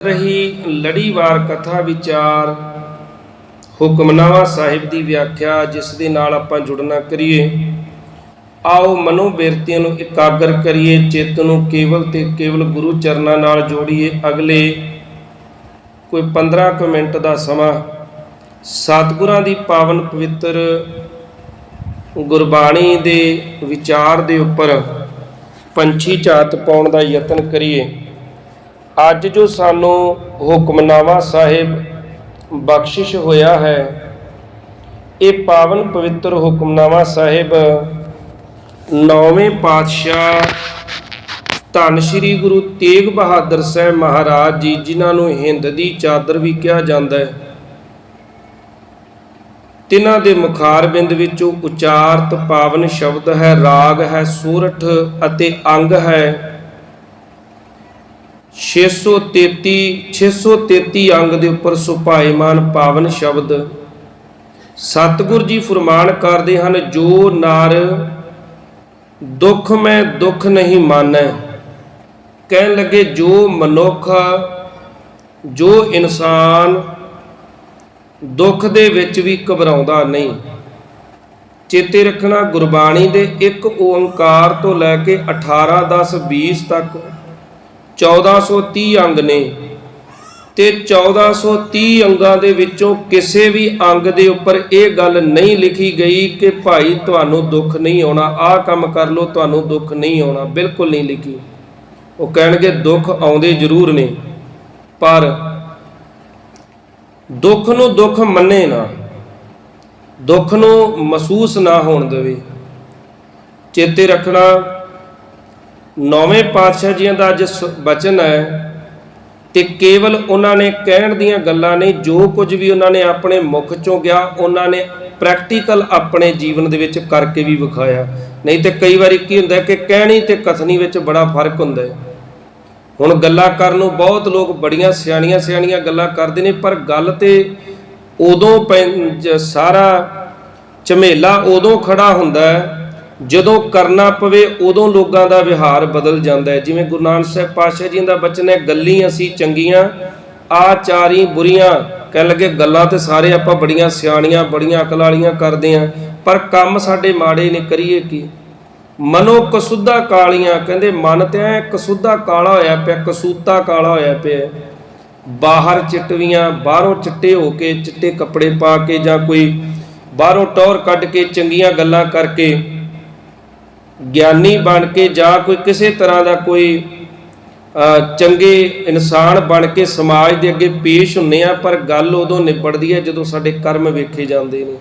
ਰਹੀ ਲੜੀਵਾਰ ਕਥਾ ਵਿਚਾਰ ਹੁਕਮਨਾਮਾ ਸਾਹਿਬ ਦੀ ਵਿਆਖਿਆ, ਜਿਸ ਦੇ ਨਾਲ ਆਪਾਂ ਜੁੜਨਾ ਕਰੀਏ। ਆਓ ਮਨੋ ਬਿਰਤੀਆਂ ਨੂੰ ਇਕਾਗਰ ਕਰੀਏ, ਚਿੱਤ ਨੂੰ ਕੇਵਲ ਤੇ ਕੇਵਲ ਗੁਰੂ ਚਰਨਾਂ ਨਾਲ ਜੋੜੀਏ। ਅਗਲੇ ਕੋਈ 15 ਕੁ ਮਿੰਟ ਦਾ ਸਮਾਂ। ਸਤਿਗੁਰਾਂ ਦੀ ਪਾਵਨ ਪਵਿੱਤਰ ਗੁਰਬਾਣੀ ਦੇ ਵਿਚਾਰ ਦੇ ਉੱਪਰ ਪੰਛੀ ਝਾਤ ਪਾਉਣ ਦਾ ਯਤਨ ਕਰੀਏ। ਅੱਜ ਜੋ ਸਾਨੂੰ ਹੁਕਮਨਾਮਾ ਸਾਹਿਬ ਬਖਸ਼ਿਸ਼ ਹੋਇਆ ਹੈ, ਇਹ ਪਾਵਨ ਪਵਿੱਤਰ ਹੁਕਮਨਾਮਾ ਸਾਹਿਬ ਨੌਵੇਂ ਪਾਤਸ਼ਾਹ ਧੰਨ ਸ਼੍ਰੀ ਗੁਰੂ ਤੇਗ ਬਹਾਦਰ ਸਾਹਿਬ ਮਹਾਰਾਜ ਜੀ, ਜਿਨ੍ਹਾਂ ਨੂੰ ਹਿੰਦ ਦੀ ਚਾਦਰ ਵੀ ਕਿਹਾ ਜਾਂਦਾ ਹੈ। ਤਿਨਾਂ ਦੇ ਮੁਖਾਰ ਬਿੰਦ ਵਿੱਚੋਂ ਉਚਾਰਤ ਪਾਵਨ ਸ਼ਬਦ ਹੈ, ਰਾਗ ਹੈ, ਸੂਰਠ ਅਤੇ ਅੰਗ ਹੈ। 633 633 ਅੰਗ ਦੇ ਉੱਪਰ ਸੁਭਾਏਮਾਨ ਪਾਵਨ ਸ਼ਬਦ। ਸਤਿਗੁਰ ਜੀ ਫਰਮਾਨ ਕਰਦੇ ਹਨ, ਜੋ ਨਾਰ ਦੁੱਖ ਮੈਂ ਦੁੱਖ ਨਹੀਂ ਮਾਨੈ। ਕਹਿਣ ਲੱਗੇ, ਜੋ ਮਨੁੱਖ, ਜੋ ਇਨਸਾਨ ਦੁੱਖ ਦੇ ਵਿੱਚ ਵੀ ਘਬਰਾਉਂਦਾ ਨਹੀਂ। ਚੇਤੇ ਰੱਖਣਾ ਗੁਰਬਾਣੀ ਦੇ ਇੱਕ ਓੰਕਾਰ ਤੋਂ ਲੈ ਕੇ 18 10 20 ਤੱਕ 1430 ਅੰਗ ਨੇ ਤੇ 1430 ਅੰਗਾਂ ਦੇ ਵਿੱਚੋਂ ਕਿਸੇ ਵੀ ਅੰਗ ਦੇ ਉੱਪਰ ਇਹ ਗੱਲ ਨਹੀਂ ਲਿਖੀ ਗਈ ਕਿ ਭਾਈ ਤੁਹਾਨੂੰ ਦੁੱਖ ਨਹੀਂ ਆਉਣਾ, ਆਹ ਕੰਮ ਕਰ ਲਓ, ਤੁਹਾਨੂੰ ਦੁੱਖ ਨਹੀਂ ਆਉਣਾ, ਬਿਲਕੁਲ ਨਹੀਂ ਲਿਖੀ। ਉਹ ਕਹਿਣਗੇ ਦੁੱਖ ਆਉਂਦੇ ਜ਼ਰੂਰ ਨੇ, ਪਰ ਦੁੱਖ ਨੂੰ ਦੁੱਖ ਮੰਨੇ ਨਾ, ਦੁੱਖ ਨੂੰ ਮਹਿਸੂਸ ਨਾ ਹੋਣ ਦੇਵੇ। ਚੇਤੇ ਰੱਖਣਾ ਨੌਵੇਂ ਪਾਤਸ਼ਾਹ ਜੀਆਂ ਦਾ ਅੱਜ ਸ- ਬਚਨ ਹੈ ਤੇ ਕੇਵਲ ਉਹਨਾਂ ਨੇ ਕਹਿਣ ਦੀਆਂ ਗੱਲਾਂ ਨਹੀਂ ਜੋ ਕੁਝ ਵੀ ਉਹਨਾਂ ਨੇ ਆਪਣੇ ਮੁਖ ਚੋਂ ਗਿਆ, ਉਹਨਾਂ ਨੇ ਪ੍ਰੈਕਟੀਕਲ ਆਪਣੇ ਜੀਵਨ ਦੇ ਵਿੱਚ ਕਰਕੇ ਵੀ ਵਿਖਾਇਆ। ਨਹੀਂ ਤੇ ਕਈ ਵਾਰੀ ਕੀ ਹੁੰਦਾ ਕਿ ਕਹਿਣੀ ਤੇ ਕਥਨੀ ਵਿੱਚ ਬੜਾ ਫ਼ਰਕ ਹੁੰਦਾ ਹੈ। ਹੁਣ ਗੱਲਾਂ ਕਰਨ ਨੂੰ ਬਹੁਤ ਲੋਕ ਬੜੀਆਂ ਸਿਆਣੀਆਂ ਸਿਆਣੀਆਂ ਗੱਲਾਂ ਕਰਦੇ ਨੇ, ਪਰ ਗੱਲ ਤੇ ਉਦੋਂ ਪੈ- ਸਾਰਾ ਝਮੇਲਾ ਉਦੋਂ ਖੜਾ ਹੁੰਦਾ ਹੈ ਜਦੋਂ ਕਰਨਾ ਪਵੇ ਉਦੋਂ ਲੋਕਾਂ ਦਾ ਵਿਹਾਰ ਬਦਲ ਜਾਂਦਾ ਹੈ। ਜਿਵੇਂ ਗੁਰੂ ਨਾਨਕ ਸਾਹਿਬ ਪਾਤਸ਼ਾਹ ਜੀ ਦਾ ਬਚਨ ਹੈ ਗੱਲੀ ਅਸੀਂ ਚੰਗੀਆਂ, ਆ ਚਾਰੀ ਬੁਰੀਆਂ। ਕਹਿ ਲੱਗੇ, ਗੱਲਾਂ ਤੇ ਸਾਰੇ ਆਪਾਂ ਬੜੀਆਂ ਸਿਆਣੀਆਂ, ਬੜੀਆਂ ਅਕਲ ਵਾਲੀਆਂ ਕਰਦੇ ਆਂ। ਪਰ ਕੰਮ ਸਾਡੇ ਮਾੜੇ ਨੇ, ਕਰੀਏ ਕੀ? ਮਨੋ ਕਸੁੱਧਾ ਕਾਲੀਆਂ। ਕਹਿੰਦੇ, ਮਨ ਤੇ ਐ ਕਸੁੱਧਾ ਕਾਲਾ ਹੋਇਆ ਪਿਆ, ਕਸੂਤਾ ਕਾਲਾ ਹੋਇਆ ਪਿਆ ਬਾਹਰ ਚਿੱਟਵੀਆਂ, ਬਾਹਰੋਂ ਚਿੱਟੇ ਹੋ ਕੇ, ਚਿੱਟੇ ਕੱਪੜੇ ਪਾ ਕੇ ਜਾਂ ਕੋਈ ਬਾਹਰੋਂ ਟੌਰ ਕੱਢ ਕੇ ਚੰਗੀਆਂ ਗੱਲਾਂ ਕਰਕੇ ਗਿਆਨੀ ਬਣ ਕੇ ਜਾਂ ਕੋਈ ਕਿਸੇ ਤਰ੍ਹਾਂ ਦਾ ਕੋਈ ਅ, ਚੰਗੇ ਇਨਸਾਨ ਬਣ ਕੇ ਸਮਾਜ ਦੇ ਅੱਗੇ ਪੇਸ਼ ਹੁੰਨੇ ਆ ਪਰ ਗੱਲ ਉਦੋਂ ਨਿਬੜਦੀ ਹੈ ਜਦੋਂ ਸਾਡੇ ਕਰਮ ਵੇਖੇ ਜਾਂਦੇ ਨੇ।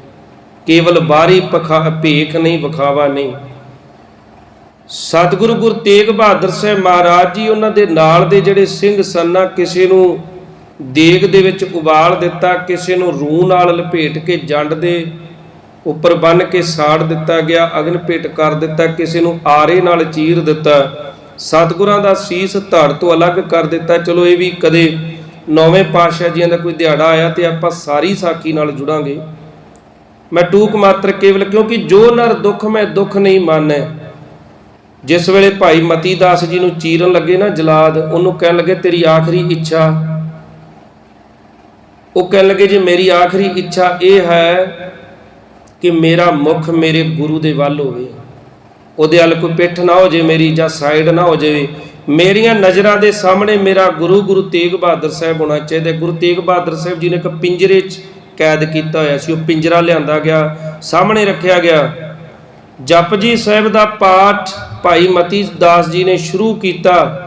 ਕੇਵਲ ਬਾਹਰੀ ਪਖਾ ਭੇਖ ਨਹੀਂ ਵਿਖਾਵਾ ਨਹੀਂ। ਸਤਿਗੁਰੂ ਗੁਰੂ ਤੇਗ ਬਹਾਦਰ ਸਾਹਿਬ ਮਹਾਰਾਜ ਜੀ ਉਹਨਾਂ ਦੇ ਨਾਲ ਦੇ ਜਿਹੜੇ ਸਿੰਘ ਸੰਨਾ ਕਿਸੇ ਨੂੰ ਦੇਗ ਦੇ ਵਿੱਚ ਉਬਾਲ ਦਿੱਤਾ ਕਿਸੇ ਨੂੰ ਰੂਹ ਨਾਲ ਲਪੇਟ ਕੇ ਜੰਡ ਦੇ ਉੱਪਰ ਬੰਨ ਕੇ ਸਾੜ ਦਿੱਤਾ ਗਿਆ, ਅਗਨ ਭੇਟ ਕਰ ਦਿੱਤਾ, ਕਿਸੇ ਨੂੰ ਆਰੇ ਨਾਲ ਚੀਰ ਦਿੱਤਾ। ਸਤਿਗੁਰਾਂ ਦਾ ਸੀਸ ਧੜ ਤੋਂ ਅਲੱਗ ਕਰ ਦਿੱਤਾ। ਚਲੋ ਇਹ ਵੀ ਕਦੇ ਨੌਵੇਂ ਪਾਤਸ਼ਾਹ ਜੀਆਂ ਦਾ ਕੋਈ ਦਿਹਾੜਾ ਆਇਆ ਤੇ ਆਪਾਂ ਸਾਰੀ ਸਾਖੀ ਨਾਲ ਜੁੜਾਂਗੇ। ਮੈਂ ਟੂਕ ਮਾਤਰ ਕੇਵਲ ਕਿਉਂਕਿ ਜੋ ਨਰ ਦੁੱਖ ਮੈਂ ਦੁੱਖ ਨਹੀਂ ਮਾਨੈ। ਜਿਸ ਵੇਲੇ ਭਾਈ ਮਤੀ ਦਾਸ ਜੀ ਨੂੰ ਚੀਰਨ ਲੱਗੇ ਨਾ ਜਲਾਦ, ਉਹਨੂੰ ਕਹਿਣ ਲੱਗੇ, ਤੇਰੀ ਆਖਰੀ ਇੱਛਾ। ਉਹ ਕਹਿਣ ਲੱਗੇ, ਜੀ ਮੇਰੀ ਆਖਰੀ ਇੱਛਾ ਇਹ ਹੈ ਕਿ ਮੇਰਾ ਮੁਖ ਮੇਰੇ ਗੁਰੂ ਦੇ ਵੱਲ ਹੋਵੇ। ਉਹਦੇ ਵੱਲ ਕੋਈ ਪਿੱਠ ਨਾ ਹੋ ਜੇ ਮੇਰੀ ਜਾਂ ਸਾਈਡ ਨਾ ਹੋ ਜਾਵੇ। ਮੇਰੀਆਂ ਨਜ਼ਰਾਂ ਦੇ ਸਾਹਮਣੇ ਮੇਰਾ ਗੁਰੂ ਗੁਰੂ ਤੇਗ ਬਹਾਦਰ ਸਾਹਿਬ ਹੋਣਾ ਚਾਹੀਦਾ। ਗੁਰੂ ਤੇਗ ਬਹਾਦਰ ਸਾਹਿਬ ਜੀ ਨੇ ਇੱਕ ਪਿੰਜਰੇ 'ਚ ਕੈਦ ਕੀਤਾ ਹੋਇਆ ਸੀ। ਉਹ ਪਿੰਜਰਾ ਲਿਆਂਦਾ ਗਿਆ, ਸਾਹਮਣੇ ਰੱਖਿਆ ਗਿਆ। ਜਪਜੀ ਸਾਹਿਬ ਦਾ ਪਾਠ ਭਾਈ ਮਤੀ ਦਾਸ ਜੀ ਨੇ ਸ਼ੁਰੂ ਕੀਤਾ।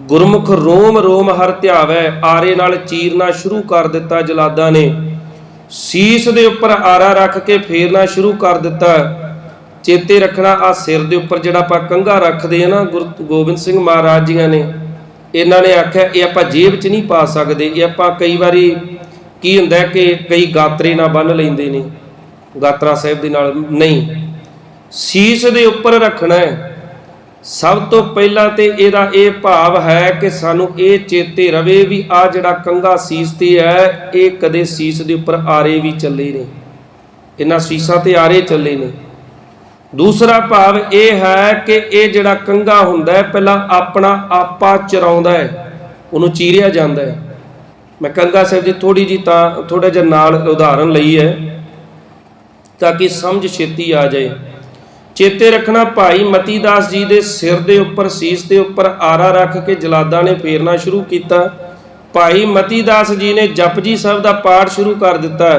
ਗੁਰਮੁਖ ਰੋਮ ਰੋਮ ਹਰ ਧਿਆਵੈ, ਆਰੇ ਨਾਲ ਚੀਰਨਾ ਸ਼ੁਰੂ ਕਰ ਦਿੱਤਾ ਜਲਾਦਾਂ ਨੇ। ਸੀਸ ਦੇ ਉੱਪਰ ਆਰਾ ਰੱਖ ਕੇ ਫੇਰਨਾ ਸ਼ੁਰੂ ਕਰ ਦਿੱਤਾ। ਚੇਤੇ ਰੱਖਣਾ ਆ ਸਿਰ ਦੇ ਉੱਪਰ ਜਿਹੜਾ ਆਪਾਂ ਕੰਘਾ ਰੱਖਦੇ ਆ ਨਾ, ਗੁਰੂ ਗੋਬਿੰਦ ਸਿੰਘ ਮਹਾਰਾਜ ਜੀਆਂ ਨੇ, ਇਹਨਾਂ ਨੇ ਆਖਿਆ, ਇਹ ਆਪਾਂ ਜੇਬ 'ਚ ਨਹੀਂ ਪਾ ਸਕਦੇ। ਇਹ ਆਪਾਂ ਕਈ ਵਾਰੀ ਕੀ ਹੁੰਦਾ ਕਿ ਕਈ ਗਾਤਰੇ ਨਾਲ ਬੰਨ ਲੈਂਦੇ ਨੇ। ਗਾਤਰਾ ਸਾਹਿਬ ਦੇ ਨਾਲ ਨਹੀਂ। ਸੀਸ ਦੇ ਉੱਪਰ ਰੱਖਣਾ ਹੈ। ਸਭ ਤੋਂ ਪਹਿਲਾਂ ਤੇ ਇਹਦਾ ਇਹ ਭਾਵ ਹੈ ਕਿ ਸਾਨੂੰ ਇਹ ਚੇਤੇ ਰਵੇ ਵੀ ਆ ਜਿਹੜਾ ਕੰਗਾ ਸੀਸ ਤੇ ਹੈ, ਇਹ ਕਦੇ ਸੀਸ ਦੇ ਉੱਪਰ ਆਰੇ ਵੀ ਚੱਲੇ ਨੇ। ਇਹਨਾਂ ਸੀਸਾਂ ਤੇ ਆਰੇ ਚੱਲੇ ਨੇ। ਦੂਸਰਾ ਭਾਵ ਇਹ ਹੈ ਕਿ ਇਹ ਜਿਹੜਾ ਕੰਗਾ ਹੁੰਦਾ ਹੈ, ਪਹਿਲਾਂ ਆਪਣਾ ਆਪਾ ਚਰਾਉਂਦਾ ਹੈ, ਉਹਨੂੰ ਚੀਰਿਆ ਜਾਂਦਾ ਹੈ। ਮੈਂ ਕੰਗਾ ਸਾਹਿਬ ਦੀ ਥੋੜੀ ਜੀ ਤਾਂ ਥੋੜਾ ਜਿਹਾ ਨਾਲ ਉਦਾਹਰਨ ਲਈ ਹੈ, ਤਾਂ ਕਿ ਸਮਝ ਛੇਤੀ ਆ ਜਾਏ। ਚੇਤੇ ਰੱਖਣਾ ਭਾਈ ਮਤੀ ਦਾਸ ਜੀ ਦੇ ਸਿਰ ਦੇ ਉੱਪਰ, ਸੀਸ ਦੇ ਉੱਪਰ ਆਰਾ ਰੱਖ ਕੇ ਜਲਾਦਾਂ ਨੇ ਫੇਰਨਾ ਸ਼ੁਰੂ ਕੀਤਾ। ਭਾਈ ਮਤੀ ਦਾਸ ਜੀ ਨੇ ਜਪਜੀ ਸਾਹਿਬ ਦਾ ਪਾਠ ਸ਼ੁਰੂ ਕਰ ਦਿੱਤਾ।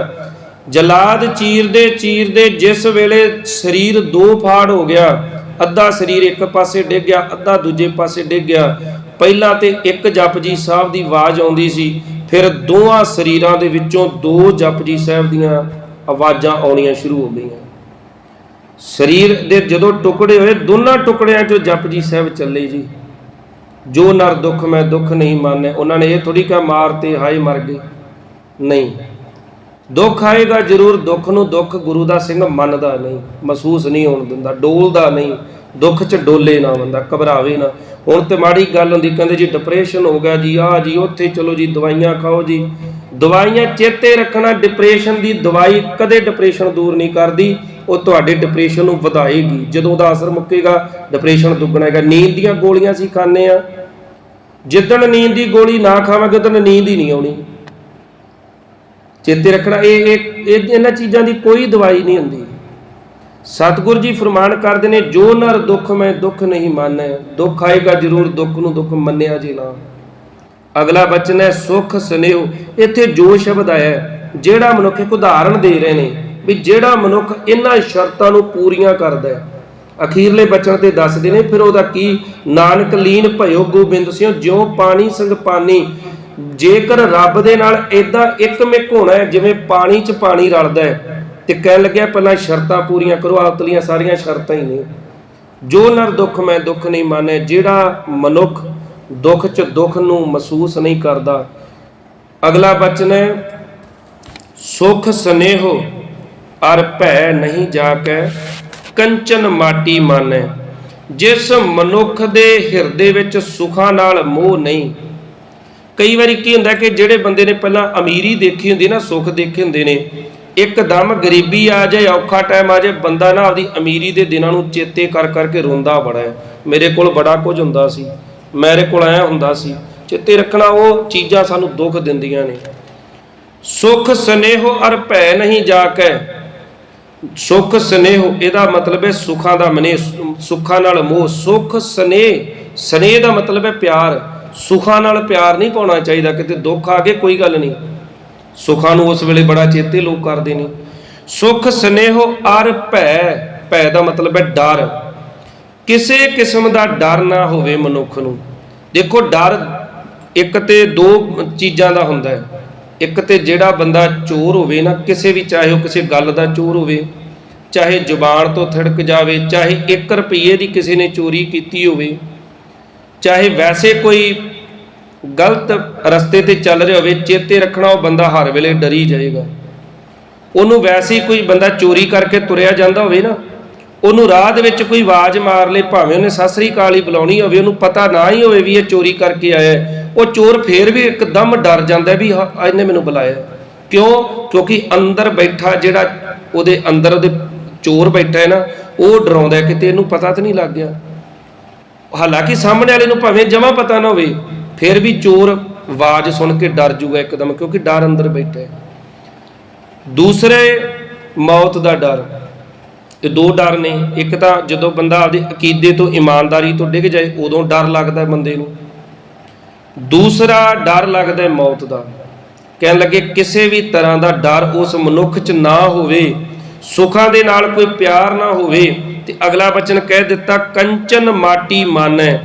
ਜਲਾਦ ਚੀਰਦੇ ਚੀਰਦੇ ਜਿਸ ਵੇਲੇ ਸਰੀਰ ਦੋ ਫਾੜ ਹੋ ਗਿਆ, ਅੱਧਾ ਸਰੀਰ ਇੱਕ ਪਾਸੇ ਡਿੱਗ ਗਿਆ, ਅੱਧਾ ਦੂਜੇ ਪਾਸੇ ਡਿੱਗ ਗਿਆ। ਪਹਿਲਾਂ ਤੇ ਇੱਕ ਜਪਜੀ ਸਾਹਿਬ ਦੀ ਆਵਾਜ਼ ਆਉਂਦੀ ਸੀ, ਫਿਰ ਦੋਹਾਂ ਸਰੀਰਾਂ ਦੇ ਵਿੱਚੋਂ ਦੋ ਜਪਜੀ ਸਾਹਿਬ ਦੀਆਂ ਆਵਾਜ਼ਾਂ ਆਉਣੀਆਂ ਸ਼ੁਰੂ ਹੋ ਗਈਆਂ। ਸਰੀਰ ਦੇ ਜਦੋਂ ਟੁਕੜੇ ਹੋਏ, ਦੋਨਾਂ ਟੁਕੜਿਆਂ 'ਚੋਂ ਜਪਜੀ ਸਾਹਿਬ ਚੱਲੇ ਜੀ। ਜੋ ਨਰ ਦੁੱਖ ਮੈਂ ਦੁੱਖ ਨਹੀਂ ਮੰਨੇ, ਉਹਨਾਂ ਨੇ ਇਹ ਥੋੜੀ ਕਹਾ ਮਾਰ ਹਾਏ ਮਰ ਗਏ। ਨਹੀਂ। ਦੁੱਖ ਆਏਗਾ ਜ਼ਰੂਰ, ਦੁੱਖ ਨੂੰ ਦੁੱਖ ਗੁਰੂ ਦਾ ਸਿੰਘ ਮੰਨਦਾ ਨਹੀਂ। ਮਹਿਸੂਸ ਨਹੀਂ ਹੋਣ ਦਿੰਦਾ, ਡੋਲਦਾ ਨਹੀਂ। ਦੁੱਖ 'ਚ ਡੋਲੇ ਨਾ ਬੰਦਾ, ਘਬਰਾਵੇ ਨਾ। ਹੁਣ ਤੇ ਮਾੜੀ ਗੱਲ ਹੁੰਦੀ, ਕਹਿੰਦੇ ਜੀ ਡਿਪਰੈਸ਼ਨ ਹੋ ਗਿਆ ਜੀ ਆ ਜੀ, ਉੱਥੇ ਚਲੋ ਜੀ, ਦਵਾਈਆਂ ਖਾਓ ਜੀ। ਦਵਾਈਆਂ ਚੇਤੇ ਰੱਖਣਾ ਡਿਪਰੈਸ਼ਨ ਦੀ ਦਵਾਈ ਕਦੇ ਡਿਪਰੈਸ਼ਨ ਦੂਰ ਨਹੀਂ ਕਰਦੀ। ਉਹ ਤੁਹਾਡੇ ਡਿਪਰੈਸ਼ਨ ਨੂੰ ਵਧਾਏਗੀ। ਜਦੋਂ ਉਹਦਾ ਅਸਰ ਮੁੱਕੇਗਾ ਡਿਪਰੈਸ਼ਨ ਦੁੱਗਣਾ ਹੈਗਾ। ਨੀਂਦ ਦੀਆਂ ਗੋਲੀਆਂ ਅਸੀਂ ਖਾਂਦੇ ਆ ਜਿੱਦਣ ਨੀਂਦ ਦੀ ਗੋਲੀ ਨਾ ਖਾਵਾਂਗੇ ਉਦੋਂ ਨੀਂਦ ਹੀ ਨਹੀਂ ਆਉਣੀ। ਚੇਤੇ ਰੱਖਣਾ ਇਹ ਇਹ ਇਹਨਾਂ ਚੀਜ਼ਾਂ ਦੀ ਕੋਈ ਦਵਾਈ ਨਹੀਂ ਹੁੰਦੀ। ਸਤਿਗੁਰ ਜੀ ਫਰਮਾਨ ਕਰਦੇ ਨੇ ਜੋ ਨਰ ਦੁੱਖ ਮੈਂ ਦੁੱਖ ਨਹੀਂ ਮਾਨੈ ਦੁੱਖ ਆਏਗਾ ਜ਼ਰੂਰ ਦੁੱਖ ਨੂੰ ਦੁੱਖ ਮੰਨਿਆ ਜੀ ਨਾ। ਅਗਲਾ ਬਚਨ ਹੈ ਸੁਖ ਸਨੇਹ। ਇੱਥੇ ਜੋ ਸ਼ਬਦ ਆਇਆ ਹੈ, ਜਿਹੜਾ ਮਨੁੱਖ ਇੱਕ ਉਦਾਹਰਣ ਦੇ ਰਹੇ ਨੇ। ਵੀ ਜਿਹੜਾ ਮਨੁੱਖ ਇਹਨਾਂ ਸ਼ਰਤਾਂ ਨੂੰ ਪੂਰੀਆਂ ਕਰਦਾ ਹੈ, ਅਖੀਰਲੇ ਬਚਨ ਤੇ ਦੱਸਦੇ ਨੇ, ਫਿਰ ਉਹਦਾ ਕੀ? ਨਾਨਕ ਲੀਨ ਭਇਓ ਗੋਬਿੰਦ ਸਿੰਘ ਜਿਉ ਪਾਣੀ ਸੰਗ ਪਾਣੀ ਜੇਕਰ ਰੱਬ ਦੇ ਨਾਲ ਇਦਾਂ ਇੱਕਮਿਕ ਹੋਣਾ ਹੈ, ਜਿਵੇਂ ਪਾਣੀ 'ਚ ਪਾਣੀ ਰਲਦਾ ਹੈ, ਤੇ ਕਹਿਣ ਲੱਗਿਆ ਪਹਿਲਾਂ ਸ਼ਰਤਾਂ ਪੂਰੀਆਂ ਕਰੋ, ਆਤਲੀਆਂ ਸਾਰੀਆਂ ਸ਼ਰਤਾਂ ਹੀ ਨੇ। ਜੋ ਨਰ ਦੁੱਖ ਮੈਂ ਦੁੱਖ ਨਹੀਂ ਮਾਨੇ, ਜਿਹੜਾ ਮਨੁੱਖ ਦੁੱਖ 'ਚ ਦੁੱਖ ਨੂੰ ਮਹਿਸੂਸ ਨਹੀਂ ਕਰਦਾ। ਅਗਲਾ ਬਚਨ ਹੈ, ਸੁਖ ਸਨੇਹੋ ਅਰ ਭੈ ਨਹੀਂ ਜਾ ਕੰਚਨ ਮਾਟੀ ਮਾਨੈ। ਜਿਸ ਮਨੁੱਖ ਦੇ ਹਿਰਦੇ ਵਿੱਚ ਸੁਖਾਂ ਨਾਲ ਮੋਹ ਨਹੀਂ। ਕਈ ਵਾਰੀ ਕੀ ਹੁੰਦਾ ਕਿ ਜਿਹੜੇ ਬੰਦੇ ਨੇ ਪਹਿਲਾਂ ਅਮੀਰੀ ਦੇਖੀ ਹੁੰਦੀ ਨਾ, ਸੁੱਖ ਦੇਖੇ ਹੁੰਦੇ ਨੇ, ਇੱਕਦਮ ਗਰੀਬੀ ਆ ਜਾਏ, ਔਖਾ ਟਾਈਮ ਆ ਜਾਏ, ਬੰਦਾ ਨਾ ਆਪਦੀ ਅਮੀਰੀ ਦੇ ਦਿਨਾਂ ਨੂੰ ਚੇਤੇ ਕਰ ਕਰਕੇ ਰੋਂਦਾ ਬੜਾ। ਹੈ ਮੇਰੇ ਕੋਲ ਬੜਾ ਕੁਝ ਹੁੰਦਾ ਸੀ, ਮੇਰੇ ਕੋਲ ਆਇਆ ਹੁੰਦਾ ਸੀ, ਚੇਤੇ ਰੱਖਣਾ ਉਹ ਚੀਜ਼ਾਂ ਸਾਨੂੰ ਦੁੱਖ ਦਿੰਦੀਆਂ ਨੇ। ਸੁਖ ਸਨੇਹੋ ਅਰ ਭੈ ਨਹੀਂ ਜਾ ਕੇ ਸੁਖ ਸਨੇਹ, ਇਹਦਾ ਮਤਲਬ ਹੈ ਸੁਖਾਂ ਦਾ ਮਨੇ ਸੁੱਖਾਂ ਨਾਲ ਮੋਹ। ਸੁਖ ਸਨੇਹ ਸਨੇਹ ਦਾ ਮਤਲਬ ਹੈ ਪਿਆਰ। ਸੁੱਖਾਂ ਨਾਲ ਪਿਆਰ ਨਹੀਂ ਪਾਉਣਾ ਚਾਹੀਦਾ, ਕਿਤੇ ਦੁੱਖ ਆ ਗਏ ਕੋਈ ਗੱਲ ਨਹੀਂ। ਸੁੱਖਾਂ ਨੂੰ ਉਸ ਵੇਲੇ ਬੜਾ ਚੇਤੇ ਲੋਕ ਕਰਦੇ ਨੇ। ਸੁਖ ਸਨੇਹ ਅਰ ਭੈ ਭੈ ਦਾ ਮਤਲਬ ਹੈ ਡਰ। ਕਿਸੇ ਕਿਸਮ ਦਾ ਡਰ ਨਾ ਹੋਵੇ ਮਨੁੱਖ ਨੂੰ। ਦੇਖੋ, ਡਰ ਇੱਕ ਤੇ ਦੋ ਚੀਜ਼ਾਂ ਦਾ ਹੁੰਦਾ ਹੈ। ਇੱਕ ਤੇ ਜਿਹੜਾ ਬੰਦਾ ਚੋਰ ਹੋਵੇ ਨਾ, ਕਿਸੇ ਵੀ ਚਾਹੇ ਉਹ ਕਿਸੇ ਗੱਲ ਦਾ ਚੋਰ ਹੋਵੇ, ਚਾਹੇ ਜ਼ੁਬਾਨ ਤੋਂ ਥੜਕ ਜਾਵੇ, ਚਾਹੇ 1 ਰੁਪਏ ਦੀ ਕਿਸੇ ਨੇ ਚੋਰੀ ਕੀਤੀ ਹੋਵੇ, ਚਾਹੇ ਵੈਸੇ ਕੋਈ ਗਲਤ ਰਸਤੇ ਤੇ ਚੱਲ ਰਿਹਾ ਹੋਵੇ, ਚੇਤੇ ਰੱਖਣਾ ਉਹ ਬੰਦਾ ਹਰ ਵੇਲੇ ਡਰੀ ਜਾਏਗਾ। ਉਹਨੂੰ ਵੈਸੇ ਹੀ ਕੋਈ ਬੰਦਾ ਚੋਰੀ ਕਰਕੇ ਤੁਰਿਆ ਜਾਂਦਾ ਹੋਵੇ ਨਾ ਉਹਨੂੰ ਰਾਹ ਦੇ ਵਿੱਚ ਕੋਈ ਆਵਾਜ਼ ਮਾਰ ਲੇ, ਭਾਵੇਂ ਉਹਨੇ ਸਸਰੀ ਕਾਲੀ ਬੁਲਾਉਣੀ ਹੋਵੇ, ਉਹਨੂੰ ਪਤਾ ਨਾ ਹੀ ਹੋਵੇ ਵੀ ਇਹ ਚੋਰੀ ਕਰਕੇ ਆਇਆ ਉਹ ਚੋਰ ਫੇਰ ਵੀ ਇੱਕਦਮ ਡਰ ਜਾਂਦਾ ਵੀ ਇਹਨੇ ਮੈਨੂੰ ਬੁਲਾਇਆ ਕਿਉਂ? ਕਿਉਂਕਿ ਅੰਦਰ ਬੈਠਾ ਜਿਹੜਾ ਉਹਦੇ ਅੰਦਰ ਉਹਦੇ ਚੋਰ ਬੈਠਾ ਹੈ ਨਾ, ਉਹ ਡਰਾਉਂਦਾ ਕਿਤੇ ਇਹਨੂੰ ਪਤਾ ਤਾਂ ਨਹੀਂ ਲੱਗ ਗਿਆ। ਹਾਲਾਂਕਿ ਸਾਹਮਣੇ ਵਾਲੇ ਨੂੰ ਭਾਵੇਂ ਜਮਾ ਪਤਾ ਨਾ ਹੋਵੇ, ਫਿਰ ਵੀ ਚੋਰ ਆਵਾਜ਼ ਸੁਣ ਕੇ ਡਰ ਜੂਗਾ ਇੱਕਦਮ, ਕਿਉਂਕਿ ਡਰ ਅੰਦਰ ਬੈਠਾ ਹੈ। ਦੂਸਰੇ, ਮੌਤ ਦਾ ਡਰ। ਇਹ ਦੋ ਡਰ ਨੇ। ਇੱਕ ਤਾਂ ਜਦੋਂ ਬੰਦਾ ਆਪਦੇ ਅਕੀਦੇ ਤੋਂ ਇਮਾਨਦਾਰੀ ਤੋਂ ਡਿੱਗ ਜਾਏ, ਉਦੋਂ ਡਰ ਲੱਗਦਾ ਬੰਦੇ ਨੂੰ। ਦੂਸਰਾ ਡਰ ਲੱਗਦਾ ਮੌਤ ਦਾ। ਕਹਿਣ ਲੱਗੇ ਕਿਸੇ ਵੀ ਤਰ੍ਹਾਂ ਦਾ ਡਰ ਉਸ ਮਨੁੱਖ 'ਚ ਨਾ ਹੋਵੇ, ਸੁੱਖਾਂ ਦੇ ਨਾਲ ਕੋਈ ਪਿਆਰ ਨਾ ਹੋਵੇ, ਤੇ ਅਗਲਾ ਬਚਨ ਕਹਿ ਦਿੱਤਾ, ਕੰਚਨ ਮਾਟੀ ਮਾਨੈ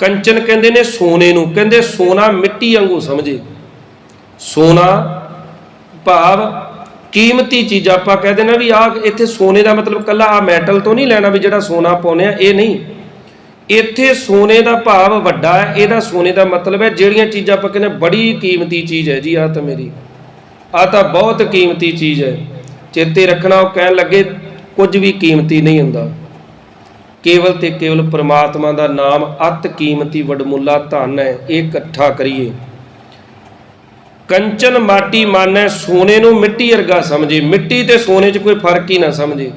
ਕੰਚਨ ਕਹਿੰਦੇ ਨੇ ਸੋਨੇ ਨੂੰ। ਕਹਿੰਦੇ ਸੋਨਾ ਮਿੱਟੀ ਵਾਂਗੂ ਸਮਝੇ। ਸੋਨਾ ਭਾਵ ਕੀਮਤੀ ਚੀਜ਼ ਆਪਾਂ ਕਹਿੰਦੇ ਨਾ ਵੀ ਆ ਇੱਥੇ ਸੋਨੇ ਦਾ ਮਤਲਬ ਕੱਲਾ ਆ ਮੈਟਲ ਤੋਂ ਨਹੀਂ ਲੈਣਾ ਵੀ ਜਿਹੜਾ ਸੋਨਾ ਪਾਉਨੇ ਆ, ਇਹ ਨਹੀਂ। ਇੱਥੇ ਸੋਨੇ ਦਾ ਭਾਵ ਵੱਡਾ ਹੈ, ਇਹਦਾ ਸੋਨੇ ਦਾ ਮਤਲਬ ਹੈ ਜਿਹੜੀਆਂ ਚੀਜ਼ਾਂ ਆਪਾਂ ਕਹਿੰਦੇ ਬੜੀ ਕੀਮਤੀ ਚੀਜ਼ ਹੈ ਜੀ ਆ ਤਾਂ ਮੇਰੀ। ਆ ਤਾਂ ਬਹੁਤ ਕੀਮਤੀ ਚੀਜ਼ ਹੈ। ਚੇਤੇ ਰੱਖਣਾ, ਉਹ ਕਹਿਣ ਲੱਗੇ, ਕੁਝ ਵੀ ਕੀਮਤੀ ਨਹੀਂ ਹੁੰਦਾ। ਕੇਵਲ ਤੇ ਕੇਵਲ ਪ੍ਰਮਾਤਮਾ ਦਾ ਨਾਮ ਅਤ ਕੀਮਤੀ ਵਡਮੁੱਲਾ ਧਨ ਹੈ, ਇਹ ਇਕੱਠਾ ਕਰੀਏ। ਕੰਚਨ ਮਾਟੀ ਮਾਨੈ, ਸੋਨੇ ਨੂੰ ਮਿੱਟੀ ਵਰਗਾ ਸਮਝੇ। ਮਿੱਟੀ ਤੇ ਸੋਨੇ 'ਚ ਕੋਈ ਫ਼ਰਕ ਹੀ ਨਾ ਸਮਝੇ।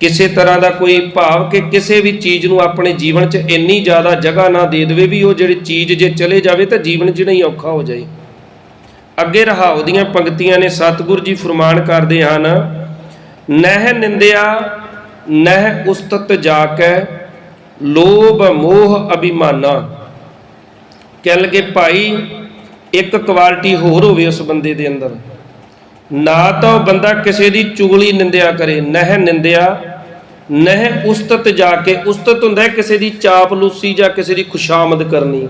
ਕਿਸੇ ਤਰ੍ਹਾਂ ਦਾ ਕੋਈ ਭਾਵ ਕਿ ਕਿਸੇ ਵੀ ਚੀਜ਼ ਨੂੰ ਆਪਣੇ ਜੀਵਨ 'ਚ ਇੰਨੀ ਜ਼ਿਆਦਾ ਜਗ੍ਹਾ ਨਾ ਦੇ ਦੇਵੇ ਵੀ ਉਹ ਜਿਹੜੀ ਚੀਜ਼ ਜੇ ਚਲੇ ਜਾਵੇ ਤਾਂ ਜੀਵਨ ਜਿਹੜਾ ਹੀ ਔਖਾ ਹੋ ਜਾਏ। ਅੱਗੇ ਰਹਾਉ ਦੀਆਂ ਪੰਕਤੀਆਂ ਨੇ ਸਤਿਗੁਰ ਜੀ ਫਰਮਾਨ ਕਰਦੇ ਹਨ, ਨਹਿ ਨਿੰਦਿਆ, ਨਹਿ ਉਸਤਤ ਜਾ ਕੈ ਲੋਭ ਮੋਹ ਅਭਿਮਾਨਾ। ਕਹਿਣ ਲੱਗੇ, ਭਾਈ ਇੱਕ ਕੁਆਲਿਟੀ ਹੋਰ ਹੋਵੇ ਉਸ ਬੰਦੇ ਦੇ ਅੰਦਰ। ਨਾ ਤਾਂ ਉਹ ਬੰਦਾ ਕਿਸੇ ਦੀ ਚੁਗਲੀ ਨਿੰਦਿਆ ਕਰੇ ਨਹਿ ਨਿੰਦਿਆ ਨਹਿ ਉਸਤਤ ਜਾ ਕੇ, ਉਸਤਤ ਹੁੰਦਾ ਕਿਸੇ ਦੀ ਚਾਪਲੂਸੀ ਜਾਂ ਕਿਸੇ ਦੀ ਖੁਸ਼ਾਮਦ ਕਰਨੀ।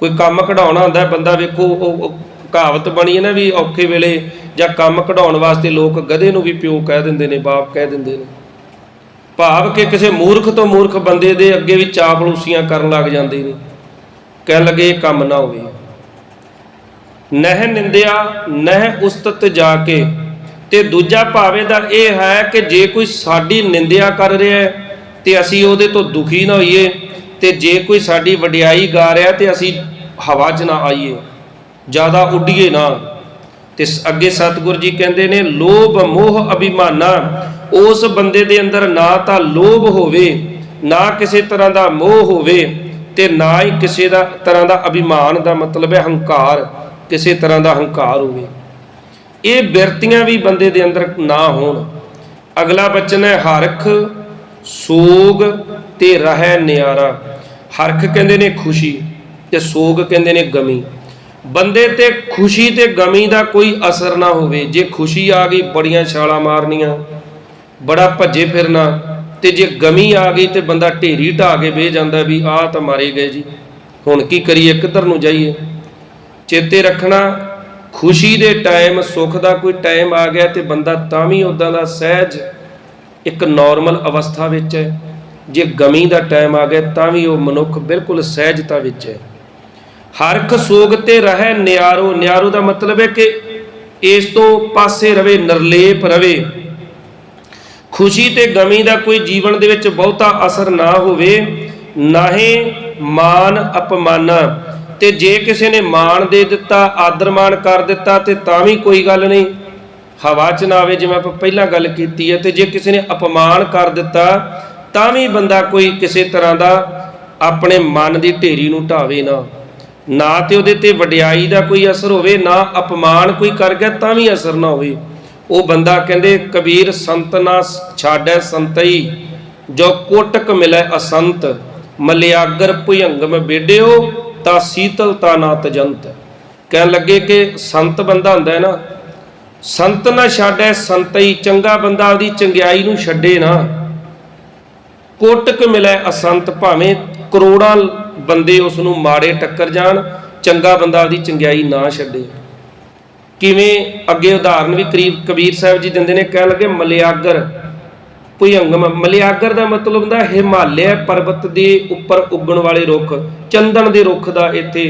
ਕੋਈ ਕੰਮ ਕਢਾਉਣਾ ਹੁੰਦਾ ਬੰਦਾ ਵੇਖੋ, ਉਹ ਕਹਾਵਤ ਬਣੀ ਹੈ ਨਾ ਵੀ ਔਖੇ ਵੇਲੇ ਜਾਂ ਕੰਮ ਕਢਾਉਣ ਵਾਸਤੇ ਲੋਕ ਗਧੇ ਨੂੰ ਵੀ ਪਿਓ ਕਹਿ ਦਿੰਦੇ ਨੇ, ਬਾਪ ਕਹਿ ਦਿੰਦੇ ਨੇ। ਭਾਵ ਕਿ ਕਿਸੇ ਮੂਰਖ ਤੋਂ ਮੂਰਖ ਬੰਦੇ ਦੇ ਅੱਗੇ ਵੀ ਚਾਪਲੂਸੀਆਂ ਕਰਨ ਲੱਗ ਜਾਂਦੇ ਨੇ। ਕਹਿਣ ਲੱਗੇ ਕੰਮ ਨਾ ਹੋਵੇ। ਨਹਿ ਨਿੰਦਿਆ, ਨਹਿ ਉਸਤਤ ਜਾ ਕੇ। ਤੇ ਦੂਜਾ ਭਾਵੇਂ ਦਾ ਇਹ ਹੈ ਕਿ ਜੇ ਕੋਈ ਸਾਡੀ ਨਿੰਦਿਆ ਕਰ ਰਿਹਾ ਹੈ, ਤੇ ਅਸੀਂ ਉਹਦੇ ਤੋਂ ਦੁਖੀ ਨਾ ਹੋਈਏ, ਤੇ ਜੇ ਕੋਈ ਸਾਡੀ ਵਡਿਆਈ ਗਾ ਰਿਹਾ ਤੇ ਅਸੀਂ ਹਵਾ 'ਚ ਨਾ ਆਈਏ, ਜ਼ਿਆਦਾ ਉੱਡੀਏ ਨਾ। ਤੇ ਅੱਗੇ ਸਤਿਗੁਰੂ ਜੀ ਕਹਿੰਦੇ ਨੇ, ਲੋਭ, ਮੋਹ, ਅਭਿਮਾਨਾ, ਉਸ ਬੰਦੇ ਦੇ ਅੰਦਰ ਨਾ ਤਾਂ ਲੋਭ ਹੋਵੇ, ਨਾ ਕਿਸੇ ਤਰ੍ਹਾਂ ਦਾ ਮੋਹ ਹੋਵੇ, ਤੇ ਨਾ ਹੀ ਕਿਸੇ ਦਾ, ਤਰ੍ਹਾਂ ਦਾ ਅਭਿਮਾਨ ਦਾ ਮਤਲਬ ਹੈ ਹੰਕਾਰ। ਕਿਸੇ ਤਰ੍ਹਾਂ ਦਾ ਹੰਕਾਰ ਹੋਵੇ। ਇਹ ਬਿਰਤੀਆਂ ਵੀ ਬੰਦੇ ਦੇ ਅੰਦਰ ਨਾ ਹੋਣ। ਅਗਲਾ ਬਚਨ ਹੈ, ਹਰਖ, ਸੋਗ ਤੇ ਰਹਿ ਨਿਆਰਾ। ਹਰਖ ਕਹਿੰਦੇ ਨੇ ਖੁਸ਼ੀ ਤੇ ਸੋਗ ਕਹਿੰਦੇ ਨੇ ਗਮੀ। ਬੰਦੇ ਤੇ ਖੁਸ਼ੀ ਤੇ ਗਮੀ ਦਾ ਕੋਈ ਅਸਰ ਨਾ ਹੋਵੇ। ਜੇ ਖੁਸ਼ੀ ਆ ਗਈ, ਬੜੀਆਂ ਛਾਲਾਂ ਮਾਰਨੀਆਂ, ਬੜਾ ਭੱਜੇ ਫਿਰਨਾ, ਤੇ ਜੇ ਗਮੀ ਆ ਗਈ ਤੇ ਬੰਦਾ ਢੇਰੀ ਢਾ ਕੇ ਬਹਿ ਜਾਂਦਾ ਵੀ ਆਹ ਤਾਂ ਮਾਰੇ ਗਏ ਜੀ। ਹੁਣ ਕੀ ਕਰੀਏ ਕਿੱਧਰ ਨੂੰ ਜਾਈਏ। ਚੇਤੇ ਰੱਖਣਾ, ਖੁਸ਼ੀ ਦੇ ਟਾਈਮ ਸੁੱਖ ਦਾ ਕੋਈ ਟਾਈਮ ਆ ਗਿਆ ਤੇ ਬੰਦਾ ਤਾਂ ਵੀ ਉਦਾਂ ਦਾ ਸਹਿਜ ਇੱਕ ਨਾਰਮਲ ਅਵਸਥਾ ਵਿੱਚ ਹੈ। ਜੇ ਗਮੀ ਦਾ ਟਾਈਮ ਆ ਗਿਆ ਤਾਂ ਵੀ ਉਹ ਮਨੁੱਖ ਬਿਲਕੁਲ ਸਹਿਜਤਾ ਵਿੱਚ ਹੈ। ਹਰਖ ਸੋਗ ਤੇ ਰਹਿ ਨਿਆਰੋ ਨਿਆਰੋ ਦਾ ਮਤਲਬ ਹੈ ਕਿ ਇਸ ਤੋਂ ਪਾਸੇ ਰਵੇ, ਨਿਰਲੇਪ ਰਵੇ। ਖੁਸ਼ੀ ਤੇ ਗਮੀ ਦਾ ਕੋਈ ਜੀਵਨ ਦੇ ਵਿੱਚ ਬਹੁਤਾ ਅਸਰ ਨਾ ਹੋਵੇ ਨਾਹੇ ਮਾਨ ਅਪਮਾਨ। ਤੇ ਜੇ ਕਿਸੇ ਨੇ ਮਾਣ ਦੇ ਦਿੱਤਾ ਆਦਰ ਮਾਣ ਕਰ ਦਿੱਤਾ, ਤੇ ਤਾਂ ਵੀ ਕੋਈ ਗੱਲ ਨਹੀਂ। ਹਵਾ ਚ ਨਾ ਆਵੇ ਜਿਵੇਂ ਆਪਾਂ ਪਹਿਲਾਂ ਗੱਲ ਕੀਤੀ ਹੈ, ਤੇ ਜੇ ਕਿਸੇ ਨੇ ਅਪਮਾਨ ਕਰ ਦਿੱਤਾ, ਤਾਂ ਵੀ ਬੰਦਾ ਕੋਈ ਕਿਸੇ ਤਰ੍ਹਾਂ ਦਾ ਆਪਣੇ ਮਨ ਦੀ ਢੇਰੀ ਨੂੰ ਢਾਵੇ ਨਾ। ਨਾ ਤੇ ਉਹਦੇ ਤੇ ਵਡਿਆਈ ਦਾ ਕੋਈ ਅਸਰ ਹੋਵੇ, ਨਾ ਅਪਮਾਨ ਕੋਈ ਕਰ ਗਿਆ, ਤਾਂ ਵੀ ਅਸਰ ਨਾ ਹੋਵੇ। ਉਹ ਬੰਦਾ ਕਹਿੰਦੇ, ਕਬੀਰ ਸੰਤ ਨਾ ਛਾੜੈ ਸੰਤਈ, ਜੋ ਕੋਟਕ ਮਿਲੈ ਅਸੰਤ, ਮਲਿਆਗਰ ਭੁਯੰਗਮ ਬੇਡਿਓ ਤਾਂ ਸੀਤਲਤਾ ਨਾ ਤਜੰਤ। ਕਹਿਣ ਲੱਗੇ ਕਿ ਸੰਤ ਬੰਦਾ ਹੁੰਦਾ ਹੈ ਨਾ। ਸੰਤ ਨਾ ਛਾੜੈ ਸੰਤਈ ਚੰਗਾ ਬੰਦਾ ਆਪਦੀ ਚੰਗਿਆਈ ਨੂੰ ਛੱਡੇ ਨਾ। ਕੋਟਕ ਮਿਲੈ ਅਸੰਤ ਭਾਵੇਂ ਕਰੋੜਾਂ ਬੰਦੇ ਉਸ ਨੂੰ ਮਾੜੇ ਟੱਕਰ ਜਾਣ, ਚੰਗਾ ਬੰਦਾ ਆਪਦੀ ਚੰਗਿਆਈ ਨਾ ਛੱਡੇ। ਕਿਵੇਂ ਅੱਗੇ ਉਦਾਹਰਨ ਵੀ ਕਰੀਬ ਕਬੀਰ ਸਾਹਿਬ ਜੀ ਦਿੰਦੇ ਨੇ, ਕਹਿਣ ਲੱਗੇ ਮਲਿਆਗਰ। ਭੁਯੰਗਮ ਮਲਿਆਗਰ ਦਾ ਮਤਲਬ ਹੁੰਦਾ ਹਿਮਾਲਿਆ ਪਰਬਤ ਦੇ ਉੱਪਰ ਉੱਗਣ ਵਾਲੇ ਰੁੱਖ, ਚੰਦਨ ਦੇ ਰੁੱਖ ਦਾ ਇੱਥੇ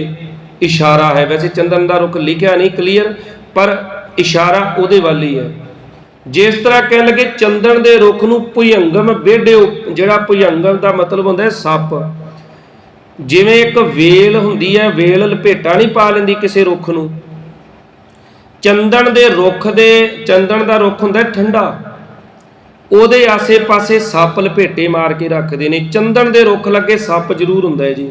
ਇਸ਼ਾਰਾ ਹੈ। ਵੈਸੇ ਚੰਦਨ ਦਾ ਰੁੱਖ ਲਿਖਿਆ ਨਹੀਂ ਕਲੀਅਰ ਪਰ ਇਸ਼ਾਰਾ ਉਹਦੇ ਵੱਲ ਹੀ ਹੈ। ਜਿਸ ਤਰ੍ਹਾਂ ਕਹਿਣ ਲੱਗੇ, ਚੰਦਨ ਦੇ ਰੁੱਖ ਨੂੰ ਭੁਯੰਗਮ ਬੇਡਿਓ ਜਿਹੜਾ ਭੁਯੰਗਮ ਦਾ ਮਤਲਬ ਹੁੰਦਾ ਹੈ ਸੱਪ। ਜਿਵੇਂ ਇੱਕ ਵੇਲ ਹੁੰਦੀ ਹੈ, ਵੇਲ ਲਪੇਟਾ ਨਹੀਂ ਪਾ ਲੈਂਦੀ ਕਿਸੇ ਰੁੱਖ ਨੂੰ। ਚੰਦਨ ਦੇ ਰੁੱਖ ਦੇ, ਚੰਦਨ ਦਾ ਰੁੱਖ ਹੁੰਦਾ ਠੰਡਾ। ਉਹਦੇ ਆਸੇ-ਪਾਸੇ ਸੱਪ ਲਪੇਟੇ ਮਾਰ ਕੇ ਰੱਖਦੇ ਨੇ। ਚੰਦਨ ਦੇ ਰੁੱਖ ਲੱਗੇ ਸੱਪ ਜ਼ਰੂਰ ਹੁੰਦਾ ਹੈ ਜੀ।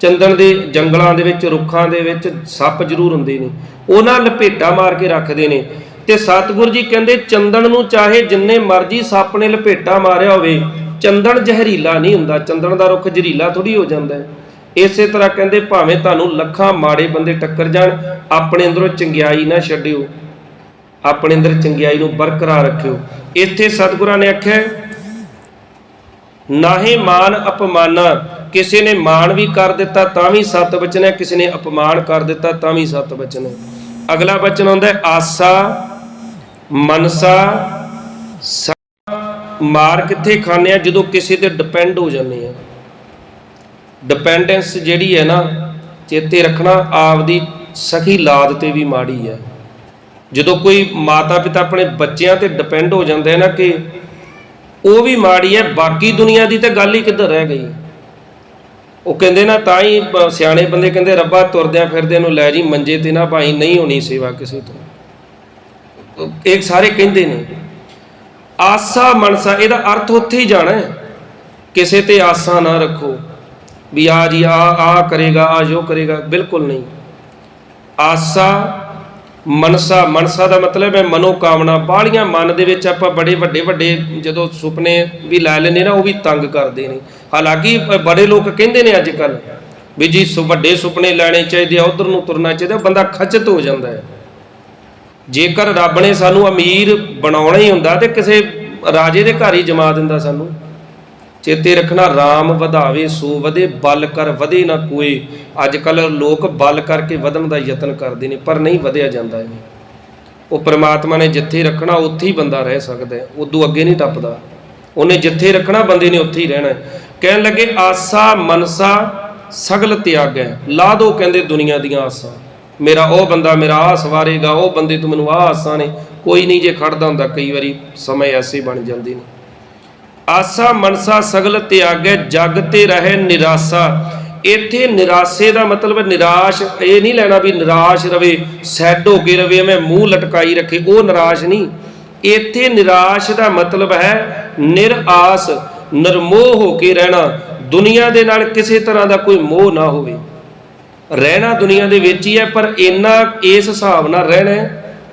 ਚੰਦਨ ਦੇ ਜੰਗਲਾਂ ਦੇ ਵਿੱਚ, ਰੁੱਖਾਂ ਦੇ ਵਿੱਚ ਸੱਪ ਜ਼ਰੂਰ ਹੁੰਦੇ ਨੇ। ਉਹਨਾਂ ਲਪੇਟਾ ਮਾਰ ਕੇ ਰੱਖਦੇ ਨੇ। ਤੇ ਸਤਿਗੁਰੂ ਜੀ ਕਹਿੰਦੇ, ਚੰਦਨ ਨੂੰ ਚਾਹੇ ਜਿੰਨੇ ਮਰਜ਼ੀ ਸੱਪ ਨੇ ਲਪੇਟਾ ਮਾਰਿਆ ਹੋਵੇ, ਚੰਦਨ ਜ਼ਹਿਰੀਲਾ ਨਹੀਂ ਹੁੰਦਾ। ਚੰਦਨ ਦਾ ਰੁੱਖ ਜ਼ਹਿਰੀਲਾ ਥੋੜੀ ਹੋ ਜਾਂਦਾ ਹੈ। ਇਸੇ ਤਰ੍ਹਾਂ ਕਹਿੰਦੇ, ਭਾਵੇਂ ਤੁਹਾਨੂੰ ਲੱਖਾਂ ਮਾੜੇ ਬੰਦੇ ਟੱਕਰ ਜਾਣ, ਆਪਣੇ ਅੰਦਰੋਂ ਚੰਗਿਆਈ ਨਾ ਛੱਡਿਓ। ਆਪਣੇ ਅੰਦਰ ਚੰਗਿਆਈ ਨੂੰ ਬਰਕਰਾਰ ਰੱਖਿਓ। ਇੱਥੇ ਸਤਿਗੁਰਾਂ ਨੇ ਆਖਿਆ ਨਾਹੀ ਮਾਨ ਅਪਮਾਨ, ਕਿਸੇ ਨੇ ਮਾਣ ਵੀ ਕਰ ਦਿੱਤਾ ਤਾਂ ਵੀ ਸਤ ਬਚਨ ਹੈ, ਕਿਸੇ ਨੇ ਅਪਮਾਨ ਕਰ ਦਿੱਤਾ ਤਾਂ ਵੀ ਸਤ ਬਚਨ ਹੈ। ਅਗਲਾ ਬਚਨ ਆਉਂਦਾ ਆਸਾ, ਮਨਸਾ ਮਾਰ ਕਿੱਥੇ ਖਾਂਦੇ ਆ? ਜਦੋਂ ਕਿਸੇ ਤੇ ਡਿਪੈਂਡ ਹੋ ਜਾਂਦੇ ਆ। ਡਿਪੈਂਡੈਂਸ ਜਿਹੜੀ ਹੈ ਨਾ, ਚੇਤੇ ਰੱਖਣਾ ਆਪਦੀ ਸਖੀ ਲਾਦ ਤੇ ਵੀ ਮਾੜੀ ਹੈ। ਜਦੋਂ ਕੋਈ ਮਾਤਾ ਪਿਤਾ ਆਪਣੇ ਬੱਚਿਆਂ ਤੇ ਡਿਪੈਂਡ ਹੋ ਜਾਂਦੇ ਨਾ ਕਿ ਉਹ ਵੀ ਮਾੜੀ ਹੈ, ਬਾਕੀ ਦੁਨੀਆ ਦੀ ਤਾਂ ਗੱਲ ਹੀ ਕਿੱਧਰ ਰਹਿ ਗਈ? ਉਹ ਕਹਿੰਦੇ ਨਾ, ਤਾਂ ਹੀ ਸਿਆਣੇ ਬੰਦੇ ਕਹਿੰਦੇ, ਰੱਬਾ ਤੁਰਦਿਆਂ ਫਿਰਦਿਆਂ ਨੂੰ ਲੈ ਜੀ, ਮੰਜੇ ਤੇ ਨਾ ਭਾਈ, ਨਹੀਂ ਹੋਣੀ ਸੇਵਾ ਕਿਸੇ ਤੋਂ। ਇਹ ਸਾਰੇ ਕਹਿੰਦੇ ਨੇ। ਆਸਾ ਮਨਸਾ, ਇਹਦਾ ਅਰਥ ਉੱਥੇ ਹੀ ਜਾਣਾ ਹੈ। ਕਿਸੇ ਤੇ ਆਸਾ ਨਾ ਰੱਖੋ। ਵੀ ਆ ਜੀ, ਆ ਆ ਕਰੇਗਾ, ਆ ਜੋ ਕਰੇਗਾ, ਬਿਲਕੁਲ ਨਹੀਂ। ਆਸਾ ਮਨਸਾ ਮਨਸਾ ਦਾ ਮਤਲਬ ਹੈ ਮਨੋ ਕਾਮਨਾ ਬਾਹਲੀਆਂ ਮਨ ਦੇ ਵਿੱਚ ਆਪਾਂ ਬੜੇ ਵੱਡੇ ਵੱਡੇ ਜਦੋਂ ਸੁਪਨੇ ਵੀ ਲੈ ਲੈਂਦੇ ਨਾ, ਉਹ ਵੀ ਤੰਗ ਕਰਦੇ ਨੇ। ਹਾਲਾਂਕਿ ਬੜੇ ਲੋਕ ਕਹਿੰਦੇ ਨੇ ਅੱਜ ਕੱਲ ਵੀ ਜੀ ਸੁ- ਵੱਡੇ ਸੁਪਨੇ ਲੈਣੇ ਚਾਹੀਦੇ ਆ, ਉਧਰ ਨੂੰ ਤੁਰਨਾ ਚਾਹੀਦਾ ਬੰਦਾ ਖਚਤ ਹੋ ਜਾਂਦਾ ਹੈ। ਜੇਕਰ ਰੱਬ ਨੇ ਸਾਨੂੰ ਅਮੀਰ ਬਣਾਉਣਾ ਹੀ ਹੁੰਦਾ ਤੇ ਕਿਸੇ ਰਾਜੇ ਦੇ ਘਰ ਹੀ ਜਮਾ ਦਿੰਦਾ ਸਾਨੂੰ। ਚੇਤੇ ਰੱਖਣਾ RAM ਵਧਾਵੇ, ਸੋ ਵਧੇ, ਬਲ ਕਰ ਵਧੇ ਨਾ ਕੋਈ ਅੱਜ ਕੱਲ ਲੋਕ ਬਲ ਕਰਕੇ ਵਧਣ ਦਾ ਯਤਨ ਕਰਦੇ ਨੇ, ਪਰ ਨਹੀਂ ਵਧਿਆ ਜਾਂਦਾ ਇਹ। ਉਹ ਪ੍ਰਮਾਤਮਾ ਨੇ ਜਿੱਥੇ ਰੱਖਣਾ, ਉੱਥੇ ਹੀ ਬੰਦਾ ਰਹਿ ਸਕਦਾ ਹੈ। ਉਦੋਂ ਅੱਗੇ ਨਹੀਂ ਟੱਪਦਾ। ਉਹਨੇ ਜਿੱਥੇ ਰੱਖਣਾ, ਬੰਦੇ ਨੇ ਉੱਥੇ ਹੀ ਰਹਿਣਾ ਕਹਿਣ ਲੱਗੇ, ਆਸਾ ਮਨਸਾ ਸਗਲ ਤਿਆਗੈ। ਲਾ ਦੋ ਕਹਿੰਦੇ ਦੁਨੀਆ ਦੀਆਂ ਆਸਾਂ। ਮੇਰਾ ਉਹ ਬੰਦਾ, ਮੇਰਾ ਆਸ ਵਾਰੇਗਾ, ਉਹ ਬੰਦੇ ਤੂੰ ਮੈਨੂੰ ਆਹ ਆਸਾਂ ਨੇ। ਕੋਈ ਨਹੀਂ, ਜੇ ਖੜਦਾ ਹੁੰਦਾ, ਕਈ ਵਾਰੀ ਸਮੇਂ ਐਸੇ ਬਣ ਜਾਂਦੇ ਨੇ। ਆਸਾ ਮਨਸਾ ਸਗਲ ਤਿਆਗੈ, ਜਗ ਤੇ ਰਹੇ ਨਿਰਾਸਾ। ਇੱਥੇ ਨਿਰਾਸੇ ਦਾ ਮਤਲਬ ਨਿਰਾਸ਼। ਇਹ ਨਹੀਂ ਲੈਣਾ ਵੀ ਨਿਰਾਸ਼ ਰਵੇ ਸੈਡ ਹੋ ਕੇ ਰਵੇ ਮੈਂ ਮੂੰਹ ਲਟਕਾਈ ਰੱਖੇ, ਉਹ ਨਿਰਾਸ਼ ਨਹੀਂ। ਇੱਥੇ ਨਿਰਾਸ਼ ਦਾ ਮਤਲਬ ਹੈ ਨਿਰਾਸ, ਨਿਰਮੋਹ ਹੋ ਕੇ ਰਹਿਣਾ। ਦੁਨੀਆ ਦੇ ਨਾਲ ਕਿਸੇ ਤਰ੍ਹਾਂ ਦਾ ਕੋਈ ਮੋਹ ਨਾ ਹੋਵੇ। ਰਹਿਣਾ ਦੁਨੀਆ ਦੇ ਵਿੱਚ ਹੀ ਹੈ, ਪਰ ਇੰਨਾ ਇਸ ਹਿਸਾਬ ਨਾਲ ਰਹਿਣਾ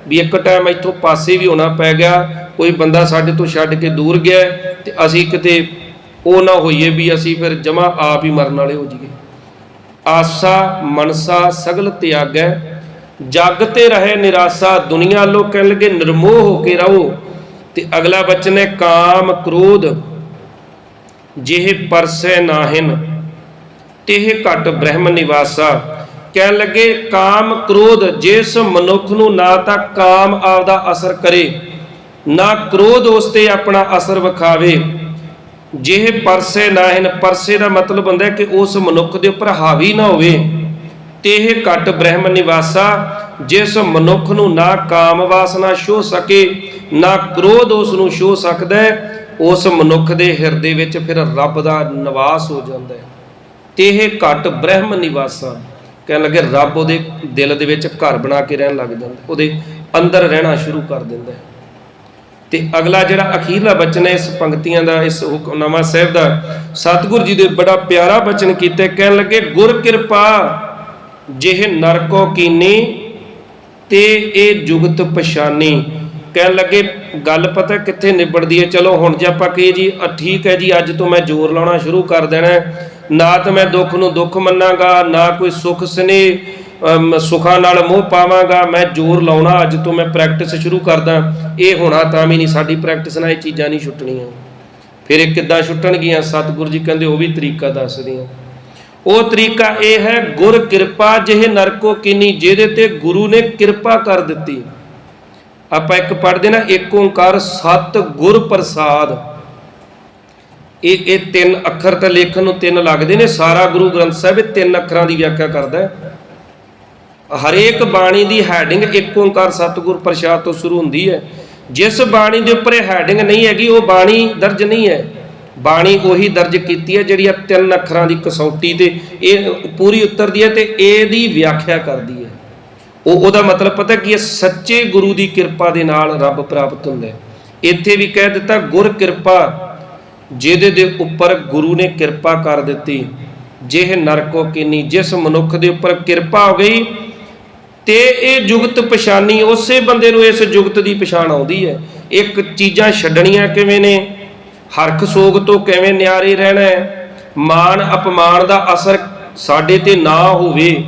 ਵੀ ਇੱਕ ਟਾਈਮ ਇੱਥੋਂ ਪਾਸੇ ਵੀ ਹੋਣਾ ਪੈ ਗਿਆ। ਕੋਈ ਬੰਦਾ ਸਾਡੇ ਤੋਂ ਛੱਡ ਕੇ ਦੂਰ ਗਿਆ ਤੇ ਅਸੀਂ ਕਿਤੇ ਉਹ ਨਾ ਹੋਈਏ ਵੀ ਅਸੀਂ ਫਿਰ ਜਮਾ ਆਪ ਹੀ ਮਰਨ ਵਾਲੇ ਹੋ ਜਾਈਏ। ਆਸਾ, ਮਨਸਾ ਸਗਲ ਤਿਆਗੈ, ਜਗ ਤੇ ਰਹੇ ਨਿਰਾਸਾ, ਦੁਨੀਆ ਲੋ ਕਹਿਣ ਲੱਗੇ ਨਿਰਮੋਹ ਹੋ ਕੇ ਰਹੋ। ਤੇ ਅਗਲਾ ਬਚਨ ਹੈ, ਕਾਮ ਕ੍ਰੋਧ, ਜਿਹੇ ਪਰਸੈ ਨਾਹਿਨ, ਤੇਹ ਘਟ ਬ੍ਰਹਮ ਨਿਵਾਸਾ। ਕਹਿਣ ਲੱਗੇ, ਕਾਮ ਕ੍ਰੋਧ, ਜਿਸ ਮਨੁੱਖ ਨੂੰ ਨਾ ਤਾਂ ਕਾਮ ਆਪਦਾ ਅਸਰ ਕਰੇ ਨਾ ਕ੍ਰੋਧ ਉਸ ਤੇ ਆਪਣਾ ਅਸਰ ਵਿਖਾਵੇ। ਜਿਹੇ ਪਰਸੇ ਨਾਹਿਨ ਪਰਸੇ ਦਾ ਮਤਲਬ ਹੁੰਦਾ ਕਿ ਉਸ ਮਨੁੱਖ ਦੇ ਉੱਪਰ ਹਾਵੀ ਨਾ ਹੋਵੇ। ਤੇ ਇਹ ਘਟ ਬ੍ਰਹਮ ਨਿਵਾਸਾ ਜਿਸ ਮਨੁੱਖ ਨੂੰ ਨਾ ਕਾਮ ਵਾਸਨਾ ਛੋ ਸਕੇ ਨਾ ਕ੍ਰੋਧ ਉਸ ਨੂੰ ਛੋ ਸਕਦਾ ਹੈ, ਉਸ ਮਨੁੱਖ ਦੇ ਹਿਰਦੇ ਵਿੱਚ ਫਿਰ ਰੱਬ ਦਾ ਨਿਵਾਸ ਹੋ ਜਾਂਦਾ ਹੈ। ਤੇ ਇਹ ਘਟ ਬ੍ਰਹਮ ਨਿਵਾਸਾ ਕਹਿਣ ਲੱਗੇ ਰੱਬ ਉਹਦੇ ਦਿਲ ਦੇ ਵਿੱਚ ਘਰ ਬਣਾ ਕੇ ਰਹਿਣ ਲੱਗ ਜਾਂਦਾ ਉਹਦੇ ਅੰਦਰ ਰਹਿਣਾ ਸ਼ੁਰੂ ਕਰ ਦਿੰਦਾ ਹੈ। ਤੇ ਅਗਲਾ ਜਿਹੜਾ ਅਖੀਰਲਾ ਬਚਨ ਹੈ, ਇਸ ਪੰਕਤੀਆਂ ਦਾ, ਇਸ ਹੁਕਮਨਾਮਾ ਸਾਹਿਬ ਦਾ, ਸਤਿਗੁਰੂ ਜੀ ਦੇ ਬੜਾ ਪਿਆਰਾ ਬਚਨ ਕੀਤਾ ਕਹਿਣ ਲੱਗੇ, ਗੁਰ ਕਿਰਪਾ ਜਿਹ ਨਰਕੋ ਕੀਨੀ ਤੇ ਇਹ ਜੁਗਤ ਪਛਾਨੀ। ਕਹਿਣ ਲੱਗੇ, ਗੱਲ ਪਤਾ ਕਿੱਥੇ ਨਿਬੜਦੀ ਹੈ? ਚਲੋ, ਹੁਣ ਜੇ ਆਪਾਂ ਕਹੇ ਜੀ ਠੀਕ ਹੈ ਜੀ, ਅੱਜ ਤੋਂ ਮੈਂ ਜ਼ੋਰ ਲਾਉਣਾ ਸ਼ੁਰੂ ਕਰ ਦੇਣਾ ਨਾ ਤਾਂ ਮੈਂ ਦੁੱਖ ਨੂੰ ਦੁੱਖ ਮੰਨਾਂਗਾ, ਨਾ ਕੋਈ ਸੁੱਖ ਸਨੇ ਸੁਖਾਂ ਨਾਲ ਮੋਹ ਪਾਵਾਂਗਾ, ਮੈਂ ਜ਼ੋਰ ਲਾਉਣਾ, ਅੱਜ ਤੋਂ ਮੈਂ ਪ੍ਰੈਕਟਿਸ ਸ਼ੁਰੂ ਕਰਦਾ। ਇਹ ਹੋਣਾ ਤਾਂ ਵੀ ਨਹੀਂ, ਸਾਡੀ ਪ੍ਰੈਕਟਿਸ ਨਾਲ ਇਹ ਚੀਜ਼ਾਂ ਨਹੀਂ ਛੁੱਟਣੀਆਂ। ਫਿਰ ਇਹ ਕਿੱਦਾਂ ਛੁੱਟਣਗੀਆਂ? ਸਤਿਗੁਰੂ ਜੀ ਕਹਿੰਦੇ, ਉਹ ਵੀ ਤਰੀਕਾ ਦੱਸਦੇ ਉਹ ਤਰੀਕਾ ਇਹ ਹੈ, ਗੁਰ ਕਿਰਪਾ ਜਿਹੇ ਨਰਕੋ ਕਿਨੀ, ਜਿਹਦੇ ਤੇ ਗੁਰੂ ਨੇ ਕਿਰਪਾ ਕਰ ਦਿੱਤੀ। ਆਪਾਂ ਇੱਕ ਪੜ੍ਹਦੇ ਨਾ, ਇੱਕ ਓੰਕਾਰ, ਸਤ ਗੁਰ ਪ੍ਰਸਾਦ। ਇਹ ਇਹ ਤਿੰਨ ਅੱਖਰ ਤਾਂ ਲੇਖਣ ਨੂੰ ਤਿੰਨ ਲੱਗਦੇ ਨੇ, ਸਾਰਾ ਗੁਰੂ ਗ੍ਰੰਥ ਸਾਹਿਬ ਇਹ ਤਿੰਨ ਅੱਖਰਾਂ ਦੀ ਵਿਆਖਿਆ ਕਰਦਾ ਹੈ। ਹਰੇਕ ਬਾਣੀ ਦੀ ਹੈਡਿੰਗ ਇੱਕ ਓੰਕਾਰ ਸਤਿਗੁਰ ਪ੍ਰਸਾਦ ਤੋਂ ਸ਼ੁਰੂ ਹੁੰਦੀ ਹੈ। ਜਿਸ ਬਾਣੀ ਦੇ ਉੱਪਰ ਇਹ ਹੈਡਿੰਗ ਨਹੀਂ ਹੈਗੀ, ਉਹ ਬਾਣੀ ਦਰਜ ਨਹੀਂ ਹੈ। ਬਾਣੀ ਉਹੀ ਦਰਜ ਕੀਤੀ ਹੈ ਜਿਹੜੀ ਆ ਤਿੰਨ ਅੱਖਰਾਂ ਦੀ ਕਸੌਟੀ ਤੇ, ਇਹ ਪੂਰੀ ਉਤਰਦੀ ਹੈ ਤੇ ਇਹਦੀ ਵਿਆਖਿਆ ਕਰਦੀ ਹੈ। ਉਹ ਉਹਦਾ ਮਤਲਬ ਪਤਾ ਕੀ ਹੈ? ਸੱਚੇ ਗੁਰੂ ਦੀ ਕਿਰਪਾ ਦੇ ਨਾਲ ਰੱਬ ਪ੍ਰਾਪਤ ਹੁੰਦਾ ਇੱਥੇ ਵੀ ਕਹਿ ਦਿੱਤਾ, ਗੁਰ ਕਿਰਪਾ, ਜਿਹਦੇ ਦੇ ਉੱਪਰ ਗੁਰੂ ਨੇ ਕਿਰਪਾ ਕਰ ਦਿੱਤੀ। ਜਿਹ ਨਰਕੋ ਕਿਨੀ, ਜਿਸ ਮਨੁੱਖ ਦੇ ਉੱਪਰ ਕਿਰਪਾ ਹੋ ਗਈ ਤੇ ਇਹ ਜੁਗਤ ਪਛਾਨੀ ਉਸੇ ਬੰਦੇ ਨੂੰ ਇਸ ਜੁਗਤ ਦੀ ਪਛਾਣ ਆਉਂਦੀ ਹੈ। ਇੱਕ ਚੀਜ਼ਾਂ ਛੱਡਣੀਆਂ ਕਿਵੇਂ ਨੇ? ਹਰਖ ਸੋਗ ਤੋਂ ਕਿਵੇਂ ਨਿਆਰੇ ਰਹਿਣਾ ਹੈ? ਮਾਨ ਅਪਮਾਨ ਦਾ ਅਸਰ ਸਾਡੇ ਤੇ ਨਾ ਹੋਵੇ।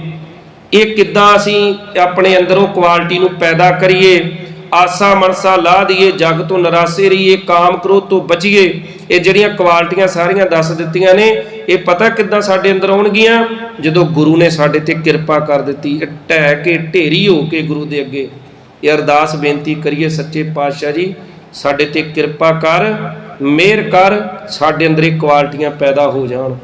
ਇਹ ਕਿੱਦਾਂ ਅਸੀਂ ਆਪਣੇ ਅੰਦਰੋਂ ਕੁਆਲਿਟੀ ਨੂੰ ਪੈਦਾ ਕਰੀਏ? ਆਸਾ ਮਨਸਾ ਲਾ ਦਈਏ, ਜਗ ਤੋਂ ਨਰਾਸੇ ਰਹੀਏ, ਕਾਮ ਕ੍ਰੋਧ ਤੋਂ ਬਚੀਏ। ਇਹ ਜਿਹੜੀਆਂ ਕੁਆਲਿਟੀਆਂ ਸਾਰੀਆਂ ਦੱਸ ਦਿੱਤੀਆਂ ਨੇ ਇਹ ਪਤਾ ਕਿੱਦਾਂ ਸਾਡੇ ਅੰਦਰ ਆਉਣਗੀਆਂ? ਜਦੋਂ ਗੁਰੂ ਨੇ ਸਾਡੇ ਤੇ ਕਿਰਪਾ ਕਰ ਦਿੱਤੀ, ਢਹਿ ਕੇ ਢੇਰੀ ਹੋ ਕੇ ਗੁਰੂ ਦੇ ਅੱਗੇ। ਇਹ ਅਰਦਾਸ ਬੇਨਤੀ ਕਰੀਏ ਸੱਚੇ ਪਾਤਸ਼ਾਹ ਜੀ, ਸਾਡੇ ਤੇ ਕਿਰਪਾ ਕਰ, ਮਿਹਰ ਕਰ, ਸਾਡੇ ਅੰਦਰ ਇਹ ਕੁਆਲਿਟੀਆਂ ਪੈਦਾ ਹੋ ਜਾਣ।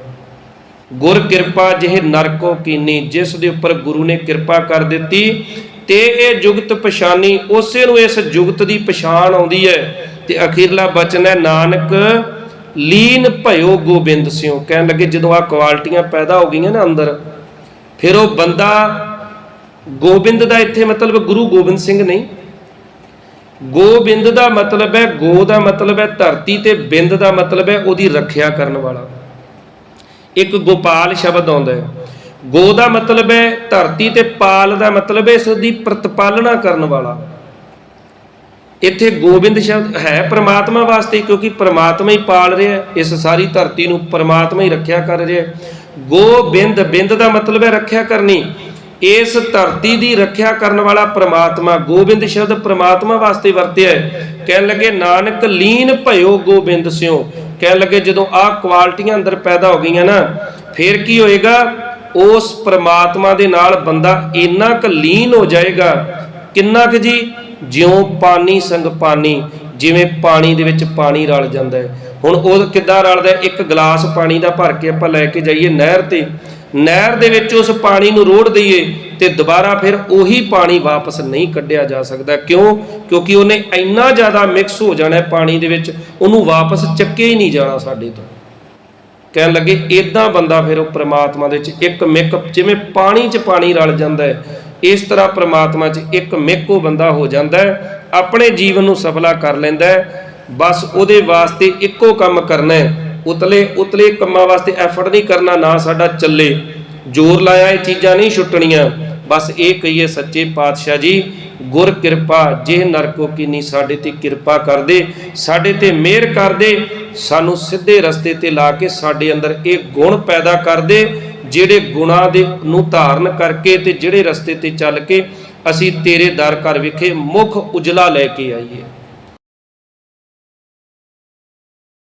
ਗੁਰ ਕਿਰਪਾ ਜਿਹੇ ਨਰਕੋ ਕੀਨੀ, ਜਿਸ ਦੇ ਉੱਪਰ ਗੁਰੂ ਨੇ ਕਿਰਪਾ ਕਰ ਦਿੱਤੀ, ਤੇ ਇਹ ਜੁਗਤ ਪਛਾਨੀ, ਉਸੇ ਨੂੰ ਇਸ ਜੁਗਤ ਦੀ ਪਛਾਣ ਆਉਂਦੀ ਹੈ। ਤੇ ਅਖੀਰਲਾ ਬਚਨ ਹੈ, ਨਾਨਕ ਲੀਨ ਭਇਓ ਗੋਬਿੰਦ ਸਿਓ। ਕਹਿਣ ਲੱਗੇ ਜਦੋਂ ਆ ਕੁਆਲਿਟੀਆਂ ਪੈਦਾ ਹੋ ਗਈਆਂ ਨਾ ਅੰਦਰ, ਫਿਰ ਉਹ ਬੰਦਾ ਗੋਬਿੰਦ ਦਾ ਇੱਥੇ ਮਤਲਬ ਗੁਰੂ ਗੋਬਿੰਦ ਸਿੰਘ ਨਹੀਂ। ਗੋਬਿੰਦ ਦਾ ਮਤਲਬ ਹੈ, ਗੋ ਦਾ ਮਤਲਬ ਹੈ, ਧਰਤੀ ਤੇ ਬਿੰਦ ਦਾ ਮਤਲਬ ਹੈ, ਉਹਦੀ ਰੱਖਿਆ ਕਰਨ ਵਾਲਾ। ਇੱਕ ਗੋਪਾਲ ਸ਼ਬਦ ਆਉਂਦਾ ਹੈ। ਗੋ ਦਾ ਮਤਲਬ ਹੈ, ਧਰਤੀ ਤੇ ਪਾਲ ਦਾ ਮਤਲਬ ਹੈ, ਇਸ ਦੀ ਪ੍ਰਤਪਾਲਣਾ ਕਰਨ ਵਾਲਾ। ਇੱਥੇ ਗੋਬਿੰਦ ਸ਼ਬਦ ਹੈ ਪ੍ਰਮਾਤਮਾ ਵਾਸਤੇ, ਕਿਉਂਕਿ ਪ੍ਰਮਾਤਮਾ ਹੀ ਪਾਲ ਰਿਹਾ ਇਸ ਸਾਰੀ ਧਰਤੀ ਨੂੰ ਪ੍ਰਮਾਤਮਾ ਹੀ ਰੱਖਿਆ ਕਰ ਰਿਹਾ ਗੋਬਿੰਦ, ਬਿੰਦ ਦਾ ਮਤਲਬ ਹੈ ਰੱਖਿਆ ਕਰਨੀ। ਇਸ ਧਰਤੀ ਦੀ ਰੱਖਿਆ ਕਰਨ ਵਾਲਾ ਪ੍ਰਮਾਤਮਾ, ਗੋਬਿੰਦ ਸ਼ਬਦ ਪ੍ਰਮਾਤਮਾ ਵਾਸਤੇ ਵਰਤਿਆ ਹੈ। ਕਹਿਣ ਲੱਗੇ, ਨਾਨਕ ਲੀਨ ਭਇਓ ਗੋਬਿੰਦ ਸਿਓ। ਕਹਿਣ ਲੱਗੇ, ਜਦੋਂ ਆਹ ਕੁਆਲਟੀਆਂ ਅੰਦਰ ਪੈਦਾ ਹੋ ਗਈਆਂ ਨਾ, ਫਿਰ ਕੀ ਹੋਏਗਾ? ਉਸ ਪ੍ਰਮਾਤਮਾ ਦੇ ਨਾਲ ਬੰਦਾ ਇੰਨਾ ਕੁ ਲੀਨ ਹੋ ਜਾਏਗਾ। ਕਿੰਨਾ ਕੁ ਜੀ? ਜਿਉਂ ਪਾਣੀ ਸੰਗ ਪਾਣੀ, ਜਿਵੇਂ ਪਾਣੀ ਦੇ ਵਿੱਚ ਪਾਣੀ ਰਲ ਜਾਂਦਾ ਹੈ। ਹੁਣ ਉਹ ਕਿੱਦਾਂ ਰਲਦਾ ਇੱਕ ਗਲਾਸ ਪਾਣੀ ਦਾ ਭਰ ਕੇ ਆਪਾਂ ਲੈ ਕੇ ਜਾਈਏ ਨਹਿਰ ਤੇ। ਨਹਿਰ ਦੇ ਵਿੱਚ ਉਸ ਪਾਣੀ ਨੂੰ ਰੋੜ ਦਈਏ ਤੇ ਦੁਬਾਰਾ ਫਿਰ ਉਹੀ ਪਾਣੀ ਵਾਪਸ ਨਹੀਂ ਕੱਢਿਆ ਜਾ ਸਕਦਾ। ਕਿਉਂ? ਕਿਉਂਕਿ ਉਹਨੇ ਇੰਨਾ ਜ਼ਿਆਦਾ ਮਿਕਸ ਹੋ ਜਾਣਾ ਪਾਣੀ ਦੇ ਵਿੱਚ, ਉਹਨੂੰ ਵਾਪਸ ਚੱਕੇ ਹੀ ਨਹੀਂ ਜਾਣਾ ਸਾਡੇ ਤੋਂ। ਕਹਿਣ ਲੱਗੇ ਇਦਾਂ ਬੰਦਾ ਫਿਰ ਉਹ ਪ੍ਰਮਾਤਮਾ ਦੇ ਵਿੱਚ ਇੱਕ ਮਿੱਕ ਜਿਵੇਂ ਪਾਣੀ 'ਚ ਪਾਣੀ ਰਲ ਜਾਂਦਾ ਹੈ। ਇਸ ਤਰ੍ਹਾਂ ਪ੍ਰਮਾਤਮਾ 'ਚ ਇੱਕ ਮੇਕੋ ਬੰਦਾ ਹੋ ਜਾਂਦਾ ਹੈ, ਆਪਣੇ ਜੀਵਨ ਨੂੰ ਸਫਲਾ ਕਰ ਲੈਂਦਾ ਹੈ, ਬਸ ਉਹਦੇ ਵਾਸਤੇ ਇੱਕੋ ਕੰਮ ਕਰਨਾ ਹੈ। ਉਤਲੇ ਉਤਲੇ ਕੰਮਾਂ ਵਾਸਤੇ ਐਫਰਟ ਨਹੀਂ ਕਰਨਾ, ਨਾ ਸਾਡਾ ਚੱਲੇ। ਜ਼ੋਰ ਲਾਇਆ, ਇਹ ਚੀਜ਼ਾਂ ਨਹੀਂ ਛੁੱਟਣੀਆਂ। ਬਸ ਇਹ ਕਹੀਏ ਸੱਚੇ ਪਾਤਸ਼ਾਹ ਜੀ, ਗੁਰ ਕਿਰਪਾ ਜੇ ਨਰਕੋ ਕੀਨੀ ਸਾਡੇ ਤੇ ਕਿਰਪਾ ਕਰਦੇ, ਸਾਡੇ ਤੇ ਮਿਹਰ ਕਰਦੇ, ਸਾਨੂੰ ਸਿੱਧੇ ਰਸਤੇ ਤੇ ਲਾ ਕੇ ਸਾਡੇ ਅੰਦਰ ਇਹ ਗੁਣ ਪੈਦਾ ਕਰਦੇ ਜਿਹੜੇ ਗੁਣਾਂ ਦੇ ਨੂੰ ਧਾਰਨ ਕਰਕੇ ਤੇ ਜਿਹੜੇ ਰਸਤੇ ਤੇ ਚੱਲ ਕੇ ਅਸੀਂ ਤੇਰੇ ਦਰ ਘਰ ਵਿਖੇ ਮੁਖ ਉਜਲਾ ਲੈ ਕੇ ਆਈਏ।